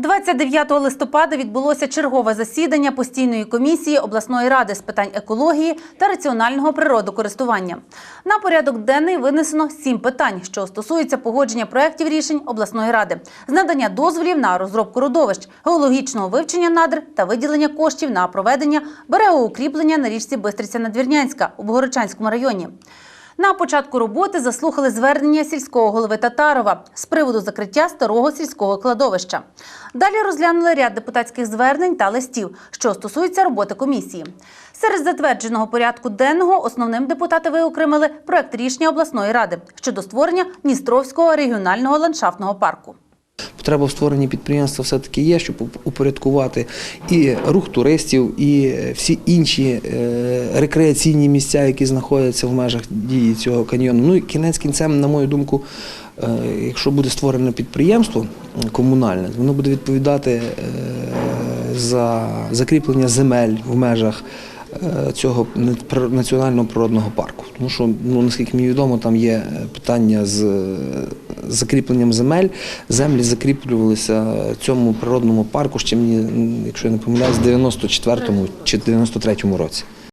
29 листопада відбулося чергове засідання постійної комісії обласної ради з питань екології та раціонального природокористування. На порядок денний винесено сім питань, що стосуються погодження проєктів рішень обласної ради, з надання дозволів на розробку родовищ, геологічного вивчення надр та виділення коштів на проведення берегоукріплення на річці Бистриця-Надвірнянська у Богородчанському районі. На початку роботи заслухали звернення сільського голови Татарова з приводу закриття старого сільського кладовища. Далі розглянули ряд депутатських звернень та листів, що стосуються роботи комісії. Серед затвердженого порядку денного основним депутати виокремили проект рішення обласної ради щодо створення Дністровського регіонального ландшафтного парку. Потреба в створенні підприємства все-таки є, щоб упорядкувати і рух туристів, і всі інші е, рекреаційні місця, які знаходяться в межах дії цього каньйону. Ну і кінець кінцем, на мою думку, е, якщо буде створене підприємство комунальне, воно буде відповідати е, за закріплення земель в межах е, цього національного природного парку. Тому що, ну, наскільки мені відомо, там є е, питання з е, закріпленням земель. Землі закріплювалися цьому природному парку ще мені, якщо я не помиляюсь, в 94-му чи 93-му році.